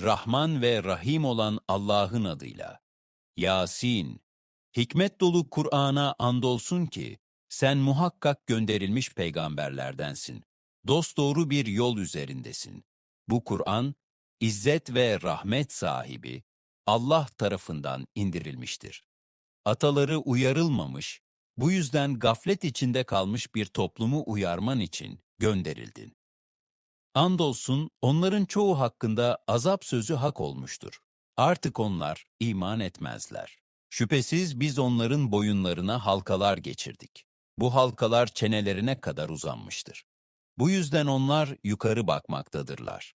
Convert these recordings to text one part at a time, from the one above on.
Rahman ve Rahim olan Allah'ın adıyla. Yasin. Hikmet dolu Kur'an'a andolsun ki, sen muhakkak gönderilmiş peygamberlerdensin. Dosdoğru bir yol üzerindesin. Bu Kur'an, izzet ve rahmet sahibi, Allah tarafından indirilmiştir. Ataları uyarılmamış, bu yüzden gaflet içinde kalmış bir toplumu uyarman için gönderildin. Andolsun onların çoğu hakkında azap sözü hak olmuştur. Artık onlar iman etmezler. Şüphesiz biz onların boyunlarına halkalar geçirdik. Bu halkalar çenelerine kadar uzanmıştır. Bu yüzden onlar yukarı bakmaktadırlar.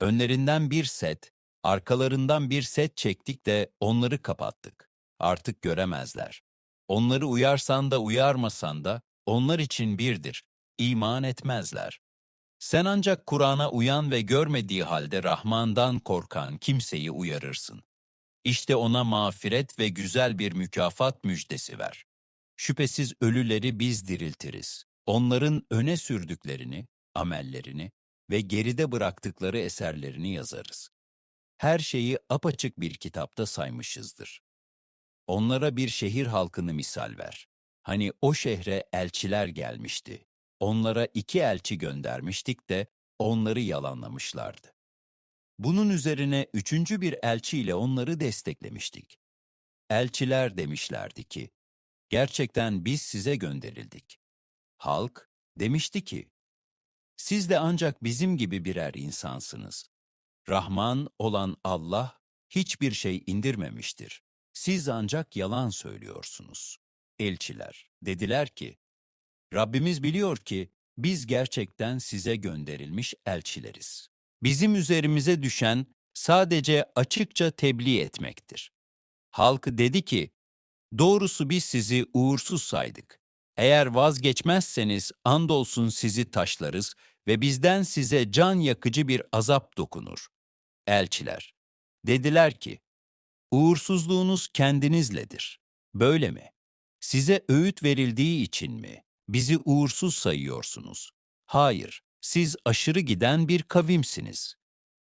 Önlerinden bir set, arkalarından bir set çektik de onları kapattık. Artık göremezler. Onları uyarsan da uyarmasan da onlar için birdir. İman etmezler. Sen ancak Kur'an'a uyan ve görmediği halde Rahman'dan korkan kimseyi uyarırsın. İşte ona mağfiret ve güzel bir mükafat müjdesi ver. Şüphesiz ölüleri biz diriltiriz. Onların öne sürdüklerini, amellerini ve geride bıraktıkları eserlerini yazarız. Her şeyi apaçık bir kitapta saymışızdır. Onlara bir şehir halkını misal ver. Hani o şehre elçiler gelmişti. Onlara iki elçi göndermiştik de onları yalanlamışlardı. Bunun üzerine üçüncü bir elçiyle onları desteklemiştik. Elçiler demişlerdi ki, gerçekten biz size gönderildik. Halk demişti ki, siz de ancak bizim gibi birer insansınız. Rahman olan Allah hiçbir şey indirmemiştir. Siz ancak yalan söylüyorsunuz. Elçiler dediler ki, Rabbimiz biliyor ki biz gerçekten size gönderilmiş elçileriz. Bizim üzerimize düşen sadece açıkça tebliğ etmektir. Halk dedi ki, doğrusu biz sizi uğursuz saydık. Eğer vazgeçmezseniz andolsun sizi taşlarız ve bizden size can yakıcı bir azap dokunur. Elçiler, dediler ki, uğursuzluğunuz kendinizledir. Böyle mi? Size öğüt verildiği için mi? Bizi uğursuz sayıyorsunuz. Hayır, siz aşırı giden bir kavimsiniz.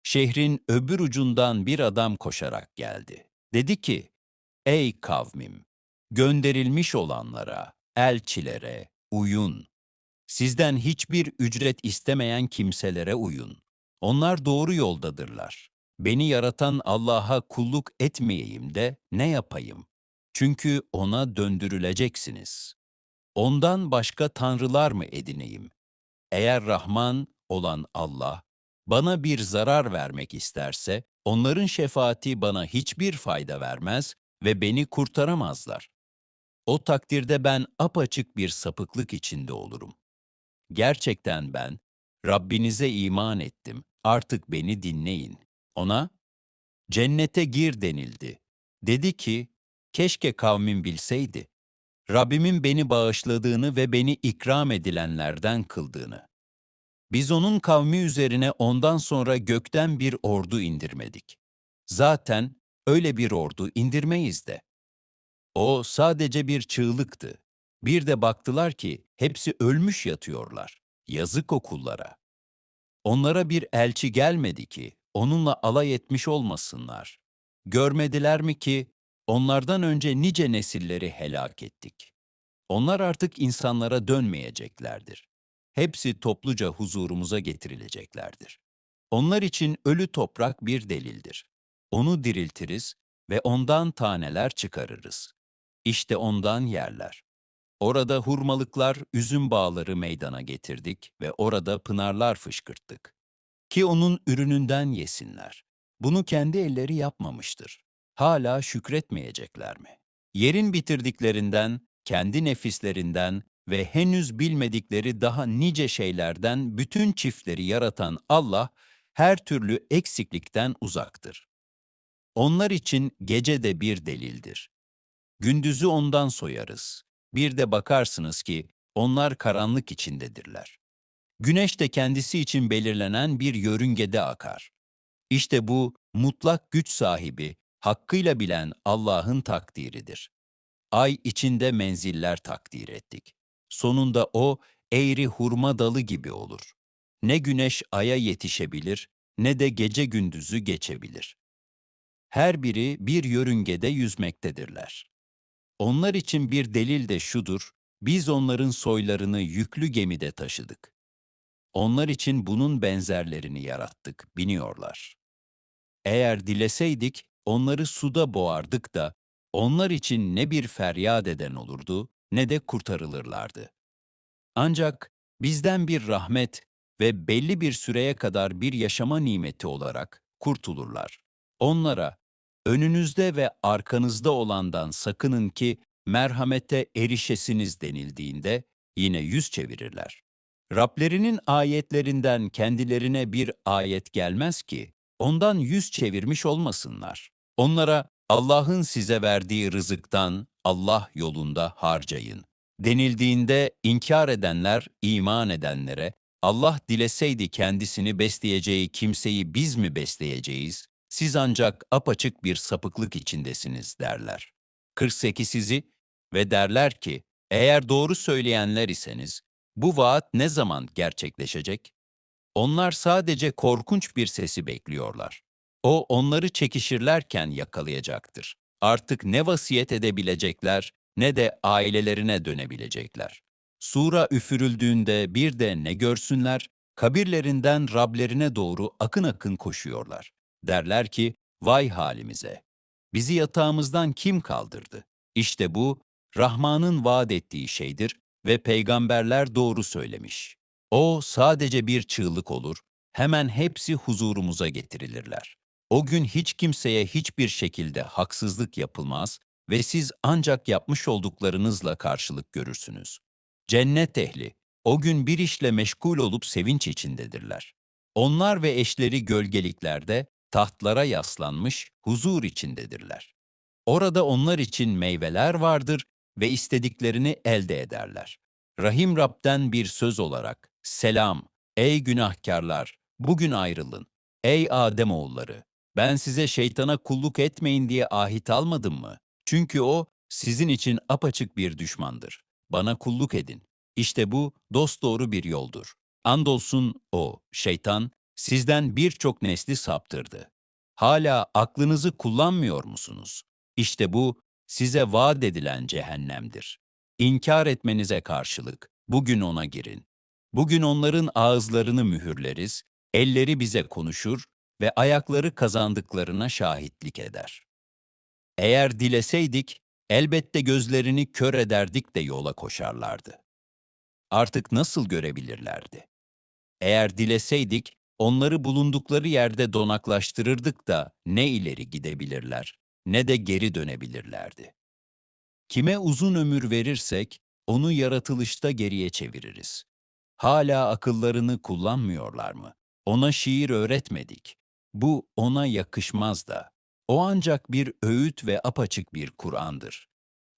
Şehrin öbür ucundan bir adam koşarak geldi. Dedi ki, Ey kavmim, gönderilmiş olanlara, elçilere uyun. Sizden hiçbir ücret istemeyen kimselere uyun. Onlar doğru yoldadırlar. Beni yaratan Allah'a kulluk etmeyeyim de ne yapayım? Çünkü ona döndürüleceksiniz. Ondan başka tanrılar mı edineyim? Eğer Rahman olan Allah bana bir zarar vermek isterse, onların şefaati bana hiçbir fayda vermez ve beni kurtaramazlar. O takdirde ben apaçık bir sapıklık içinde olurum. Gerçekten ben, Rabbinize iman ettim, artık beni dinleyin. Ona, cennete gir denildi. Dedi ki, keşke kavmin bilseydi. Rabbimin beni bağışladığını ve beni ikram edilenlerden kıldığını. Biz onun kavmi üzerine ondan sonra gökten bir ordu indirmedik. Zaten öyle bir ordu indirmeyiz de. O sadece bir çığlıktı. Bir de baktılar ki hepsi ölmüş yatıyorlar. Yazık okullara. Onlara bir elçi gelmedi ki onunla alay etmiş olmasınlar. Görmediler mi ki onlardan önce nice nesilleri helak ettik. Onlar artık insanlara dönmeyeceklerdir. Hepsi topluca huzurumuza getirileceklerdir. Onlar için ölü toprak bir delildir. Onu diriltiriz ve ondan taneler çıkarırız. İşte ondan yerler. Orada hurmalıklar, üzüm bağları meydana getirdik ve orada pınarlar fışkırttık. Ki onun ürününden yesinler. Bunu kendi elleri yapmamıştır. Hala şükretmeyecekler mi? Yerin bitirdiklerinden, kendi nefislerinden ve henüz bilmedikleri daha nice şeylerden bütün çiftleri yaratan Allah, her türlü eksiklikten uzaktır. Onlar için gece de bir delildir. Gündüzü ondan soyarız. Bir de bakarsınız ki onlar karanlık içindedirler. Güneş de kendisi için belirlenen bir yörüngede akar. İşte bu mutlak güç sahibi, hakkıyla bilen Allah'ın takdiridir. Ay içinde menziller takdir ettik. Sonunda o eğri hurma dalı gibi olur. Ne güneş aya yetişebilir, ne de gece gündüzü geçebilir. Her biri bir yörüngede yüzmektedirler. Onlar için bir delil de şudur, biz onların soylarını yüklü gemide taşıdık. Onlar için bunun benzerlerini yarattık, biniyorlar. Eğer dileseydik, onları suda boğardık da, onlar için ne bir feryat eden olurdu, ne de kurtarılırlardı. Ancak bizden bir rahmet ve belli bir süreye kadar bir yaşama nimeti olarak kurtulurlar. Onlara, önünüzde ve arkanızda olandan sakının ki merhamete erişesiniz denildiğinde yine yüz çevirirler. Rablerinin ayetlerinden kendilerine bir ayet gelmez ki ondan yüz çevirmiş olmasınlar. Onlara Allah'ın size verdiği rızıktan Allah yolunda harcayın. Denildiğinde inkar edenler iman edenlere Allah dileseydi kendisini besleyeceği kimseyi biz mi besleyeceğiz? Siz ancak apaçık bir sapıklık içindesiniz derler. 48'sizi ve derler ki eğer doğru söyleyenler iseniz bu vaat ne zaman gerçekleşecek? Onlar sadece korkunç bir sesi bekliyorlar. O onları çekişirlerken yakalayacaktır. Artık ne vasiyet edebilecekler ne de ailelerine dönebilecekler. Sura üfürüldüğünde bir de ne görsünler? Kabirlerinden Rablerine doğru akın akın koşuyorlar. Derler ki, vay halimize! Bizi yatağımızdan kim kaldırdı? İşte bu, Rahman'ın vaat ettiği şeydir ve peygamberler doğru söylemiş. O sadece bir çığlık olur, hemen hepsi huzurumuza getirilirler. O gün hiç kimseye hiçbir şekilde haksızlık yapılmaz ve siz ancak yapmış olduklarınızla karşılık görürsünüz. Cennet ehli, o gün bir işle meşgul olup sevinç içindedirler. Onlar ve eşleri gölgeliklerde, tahtlara yaslanmış, huzur içindedirler. Orada onlar için meyveler vardır ve istediklerini elde ederler. Rahim Rab'den bir söz olarak, Selam, ey günahkarlar, bugün ayrılın. Ey Ademoğulları, ben size şeytana kulluk etmeyin diye ahit almadım mı? Çünkü o, sizin için apaçık bir düşmandır. Bana kulluk edin. İşte bu dosdoğru bir yoldur. Andolsun o, şeytan, sizden birçok nesli saptırdı. Hala aklınızı kullanmıyor musunuz? İşte bu, size vaat edilen cehennemdir. İnkar etmenize karşılık, bugün ona girin. Bugün onların ağızlarını mühürleriz, elleri bize konuşur ve ayakları kazandıklarına şahitlik eder. Eğer dileseydik, elbette gözlerini kör ederdik de yola koşarlardı. Artık nasıl görebilirlerdi? Eğer dileseydik, onları bulundukları yerde donaklaştırırdık da ne ileri gidebilirler, ne de geri dönebilirlerdi. Kime uzun ömür verirsek, onu yaratılışta geriye çeviririz. Hala akıllarını kullanmıyorlar mı? Ona şiir öğretmedik. Bu ona yakışmaz da. O ancak bir öğüt ve apaçık bir Kur'an'dır.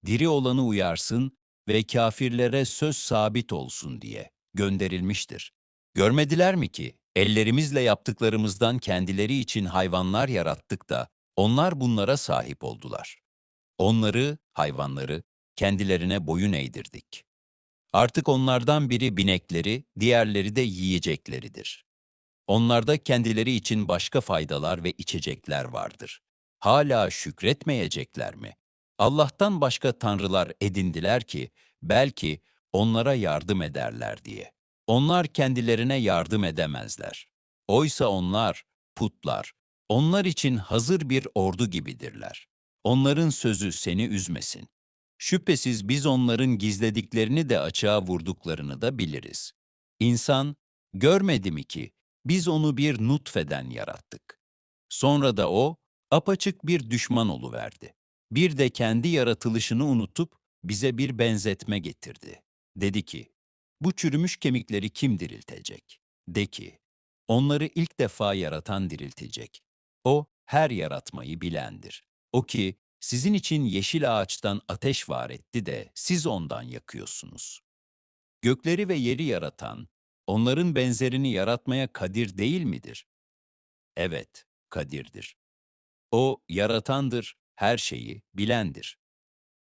Diri olanı uyarsın ve kafirlere söz sabit olsun diye gönderilmiştir. Görmediler mi ki ellerimizle yaptıklarımızdan kendileri için hayvanlar yarattık da onlar bunlara sahip oldular. Onları, hayvanları kendilerine boyun eğdirdik. Artık onlardan biri binekleri, diğerleri de yiyecekleridir. Onlarda kendileri için başka faydalar ve içecekler vardır. Hala şükretmeyecekler mi? Allah'tan başka tanrılar edindiler ki belki onlara yardım ederler diye. Onlar kendilerine yardım edemezler. Oysa onlar putlar. Onlar için hazır bir ordu gibidirler. Onların sözü seni üzmesin. Şüphesiz biz onların gizlediklerini de açığa vurduklarını da biliriz. İnsan, görmedi mi ki biz onu bir nutfeden yarattık. Sonra da o, apaçık bir düşman oluverdi. Bir de kendi yaratılışını unutup bize bir benzetme getirdi. Dedi ki, bu çürümüş kemikleri kim diriltecek? De ki, onları ilk defa yaratan diriltecek. O, her yaratmayı bilendir. O ki, sizin için yeşil ağaçtan ateş var etti de siz ondan yakıyorsunuz. Gökleri ve yeri yaratan, onların benzerini yaratmaya kadir değil midir? Evet, kadirdir. O yaratandır, her şeyi bilendir.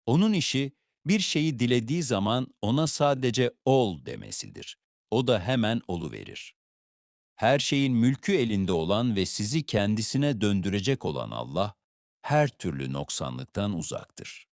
Onun işi bir şeyi dilediği zaman ona sadece ol demesidir. O da hemen olu verir. Her şeyin mülkü elinde olan ve sizi kendisine döndürecek olan Allah, her türlü noksanlıktan uzaktır.